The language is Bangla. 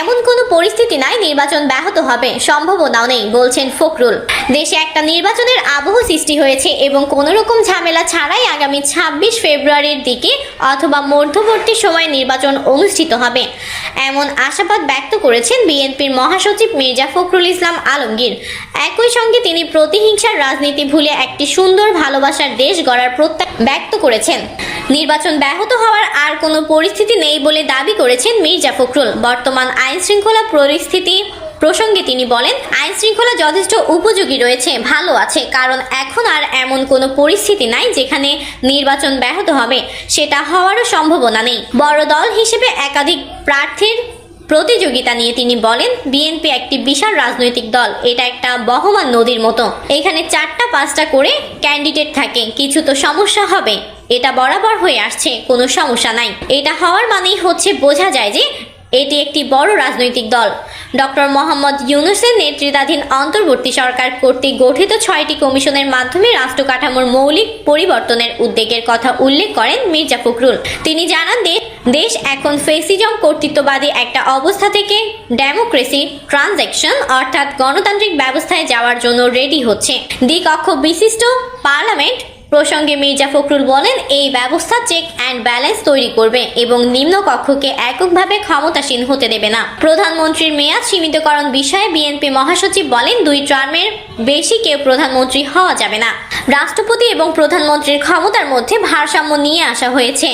এমন কোনো পরিস্থিতি নাই নির্বাচন ব্যাহত হবে। সম্ভাবনাও নেই, বলছেন ফখরুল। দেশে একটা নির্বাচনের আবহ সৃষ্টি হয়েছে এবং কোনো রকম ঝামেলা ছাড়াই আগামী ছাব্বিশ ফেব্রুয়ারির দিকে অথবা মধ্যবর্তী সময়ে নির্বাচন অনুষ্ঠিত হবে। এমন আশাবাদ ব্যক্ত করেছেন বিএনপির মহাসচিব মির্জা ফখরুল ইসলাম আলমগীর। একই সঙ্গে তিনি প্রতিহিংসার রাজনীতি ভুলে একটি সুন্দর ভালোবাসার দেশ গড়ার প্রত্যাশা ব্যক্ত করেছেন। নির্বাচন ব্যাহত হওয়ার আর কোনো পরিস্থিতি নেই বলে দাবি করেছেন মির্জা ফখরুল। বর্তমান আইন শৃঙ্খলা পরিস্থিতি প্রসঙ্গে তিনি বলেন আইন শৃঙ্খলা যথেষ্ট উপযোগী রয়েছে, ভালো আছে, কারণ এখন আর এমন কোনো পরিস্থিতি নাই যেখানে নির্বাচন ব্যাহত হবে। সেটা হওয়ারও সম্ভাবনা নেই। বড় দল হিসেবে একাধিক প্রার্থীর প্রতিযোগিতা নিয়ে তিনি বলেন, বিএনপি একটি বিশাল রাজনৈতিক দল, এটা একটা বহমান নদীর মতো। এখানে চারটা পাঁচটা করে ক্যান্ডিডেট থাকে, কিছু তো সমস্যা হবে। এটা বরাবর হয়ে আসছে, কোনো সমস্যা নাই। এটা হওয়ার মানেই হচ্ছে বোঝা যায় যে এটি একটি বড় রাজনৈতিক দল। ডক্টর মোহাম্মদ ইউনুসের নেতৃত্বাধীন অন্তর্বর্তী সরকার কর্তৃক গঠিত ছয়টি কমিশনের মাধ্যমে রাষ্ট্র কাঠামোর মৌলিক পরিবর্তনের উদ্যোগের কথা উল্লেখ করেন মির্জা ফখরুল। তিনি জানান যে দেশ এখন ফেসিজম কর্তৃত্ববাদী একটা অবস্থা থেকে ডেমোক্রেসি ট্রানজ্যাকশন অর্থাৎ গণতান্ত্রিক ব্যবস্থায় যাওয়ার জন্য রেডি হচ্ছে। দ্বিকক্ষ বিশিষ্ট পার্লামেন্ট প্রসঙ্গে মির্জা ফখরুল বলেন, এই ব্যবস্থা চেক অ্যান্ড ব্যালেন্স তৈরি করবে এবং নিম্ন কক্ষকে এককভাবে ক্ষমতাসীন হতে দেবে না। প্রধানমন্ত্রীর মেয়াদ সীমিতকরণ বিষয়ে বিএনপি মহাসচিব বলেন, দুই টার্মের বেশি কেউ প্রধানমন্ত্রী হওয়া যাবে না। রাষ্ট্রপতি এবং প্রধানমন্ত্রীর ক্ষমতার মধ্যে ভারসাম্য নিয়ে আসা হয়েছে।